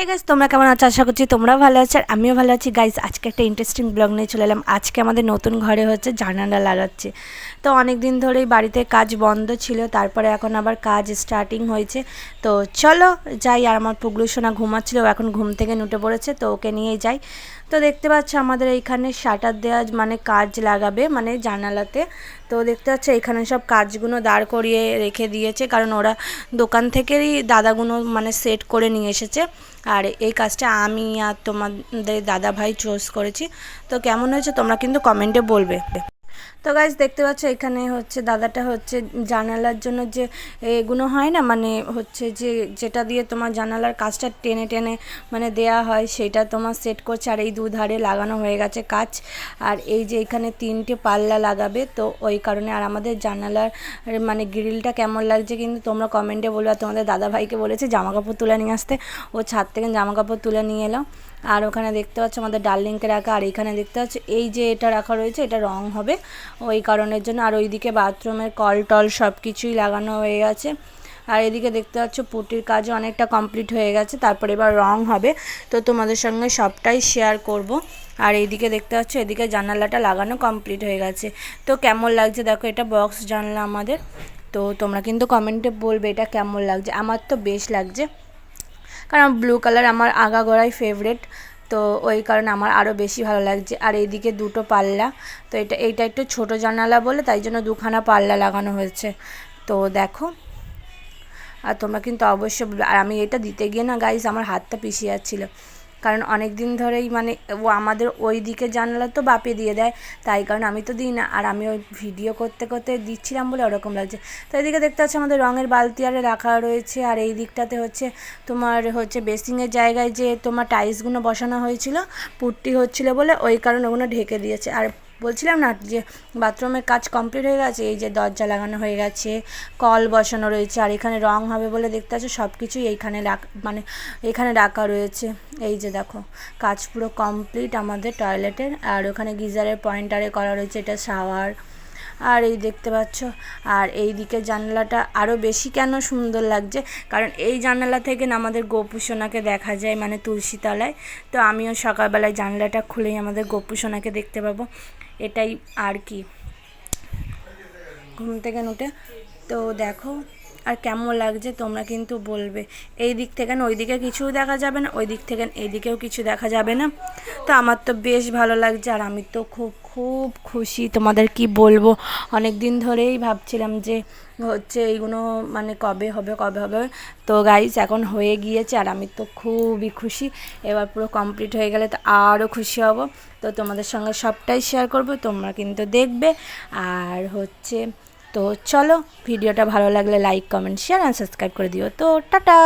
Hey guys তোমরা কেমন আছো? আশা করছি তোমরাও ভালো আছো আর আমিও ভালো আছি। গাইজ আজকে একটা ইন্টারেস্টিং ব্লগ নিয়ে চলে এলাম। আজকে আমাদের নতুন ঘরে হচ্ছে জানালা লাগাচ্ছে। তো অনেক দিন ধরেই বাড়িতে কাজ বন্ধ ছিল, তারপরে এখন আবার কাজ স্টার্টিং হয়েছে। তো চলো যাই, আর আমার পুগলু সোনা ঘুমাচ্ছিল এখন ঘুম থেকে নুটে পড়েছে, তো ওকে নিয়ে যাই। তো দেখতে পাচ্ছ আমাদের এইখানে শাটার দেওয়া মানে কাজ লাগাবে মানে জানালাতে। তো দেখতে পাচ্ছ এখানে সব কাজগুলো দাঁড় করিয়ে রেখে দিয়েছে, কারণ ওরা দোকান থেকেই দাদাগুলো মানে সেট করে নিয়ে এসেছে। আর এই কাজটা আমি আর তোমাদের দাদা ভাই চুজ করেছি। তো কেমন হয়েছে তোমরা কিন্তু কমেন্টে বলবে। তো গাইজ দেখতে পাচ্ছ, এখানে হচ্ছে দাদাটা হচ্ছে জানালার জন্য যে এগুলো হয় না মানে হচ্ছে যে যেটা দিয়ে তোমার জানালার কাজটা টেনে টেনে মানে দেয়া হয়, সেটা তোমার সেট করছে আর এই দুধারে লাগানো হয়ে গেছে কাজ। আর এই যে এখানে তিনটে পাল্লা লাগাবে, তো ওই কারণে আর আমাদের জানালার মানে গ্রিলটা কেমন লাগছে কিন্তু তোমরা কমেন্টে বলবে আর তোমাদের দাদা ভাইকে বলেছে জামা কাপড় তুলে নিয়ে আসতে। ও ছাদ থেকে জামা কাপড় তুলে নিয়ে এলাম আর ওখানে দেখতে পাচ্ছ আমাদের ডার্লিংকে রাখা, আর এখানে দেখতে পাচ্ছ এই যে এটা রাখা রয়েছে, এটা রং হবে। ওই কারণের জন্য। আর ওইদিকে বাথরুমের কল টল সব কিছুই লাগানো হয়ে গেছে। আর এদিকে দেখতে পাচ্ছ পুটির কাজও অনেকটা কমপ্লিট হয়ে গেছে, তারপরে এবার রং হবে। তো তোমাদের সঙ্গে সবটাই শেয়ার করব। আর এইদিকে দেখতে পাচ্ছ এদিকে জানালাটা লাগানো কমপ্লিট হয়ে গেছে। তো কেমন লাগছে দেখো, এটা বক্স জানলা আমাদের। তো তোমরা কিন্তু কমেন্টে বলবে এটা কেমন লাগছে। আমার তো বেশ লাগছে। কারণ ব্লু কালার আমার আগাগোড়াই ফেভারেট তো ওই কারণে আমার আরও বেশি ভালো লাগছে। আর এইদিকে দুটো পাল্লা, তো এটা, এইটা একটু ছোট জানালা বলে তাই জন্য দুখানা পাল্লা লাগানো হয়েছে। তো দেখো, আর তোমরা কিন্তু অবশ্যই আর আমি এটা দিতে গিয়ে না গাইজ আমার হাতটা পিছিয়ে যাচ্ছিল। কারণ অনেক দিন ধরেই মানে ও আমাদের ওই দিকে জানালা তো বাপে দিয়ে দেয়, তাই কারণ আমি তো দিই না। আর আমি ওই ভিডিও করতে করতে দিচ্ছিলাম বলে ওরকম লাগছে। তো এদিকে দেখতে পাচ্ছি আমাদের রঙের বালতি আরে রাখা রয়েছে। আর এই দিকটাতে হচ্ছে তোমার হচ্ছে বেসিংয়ের জায়গায় যে তোমার টাইলসগুলো বসানো হয়েছিল, পুট্টি হচ্ছিল বলে ওই কারণে ওগুলো ঢেকে দিয়েছে। আর বলছিলাম না যে বাথরুমের কাজ কমপ্লিট হয়ে গেছে, এই যে দরজা লাগানো হয়ে গেছে, কল বসানো রয়েছে, আর এখানে রং হবে বলে দেখতে আছো সব কিছুই এইখানে মানে এখানে রাখা রয়েছে। এই যে দেখো, কাজ পুরো কমপ্লিট আমাদের টয়লেটের, আর ওখানে গিজারের পয়েন্টারে করা রয়েছে, এটা শাওয়ার। আর এই দেখতে পাচ্ছ, আর এই দিকে জানালাটা আরও বেশি কেন সুন্দর লাগছে? কারণ এই জানালা থেকে আমাদের গোপু সোনাকে দেখা যায় মানে তুলসী তলায় তো আমিও সকালবেলায় জানলাটা খুলেই আমাদের গোপু সোনাকে দেখতে পাবো। এটাই আর কি। ঘুম থেকে উঠে, তো দেখো, আর কেমন লাগছে তোমরা কিন্তু বলবে। এই দিক থেকে ওই দিকে কিছু দেখা যাবে না ওই দিক থেকে এই দিকেও কিছু দেখা যাবে না। তো আমার তো বেশ ভালো লাগছে, আর আমি তো খুব খুব খুশি, তোমাদের কি বলব? অনেক দিন ধরেই ভাবছিলাম যে হচ্ছে এইগুলো মানে কবে হবে কবে হবে? তো গাইজ এখন হয়ে গিয়েছে আর আমি তো খুবই খুশি। এবার পুরো কমপ্লিট হয়ে গেলে তো আরও খুশি হব। তো তোমাদের সঙ্গে সবটাই শেয়ার করব, তোমরা কিন্তু দেখবে। আর হচ্ছে, তো চলো ভিডিওটা ভালো লাগলে like comment share and subscribe করে দিও। তো টাটা!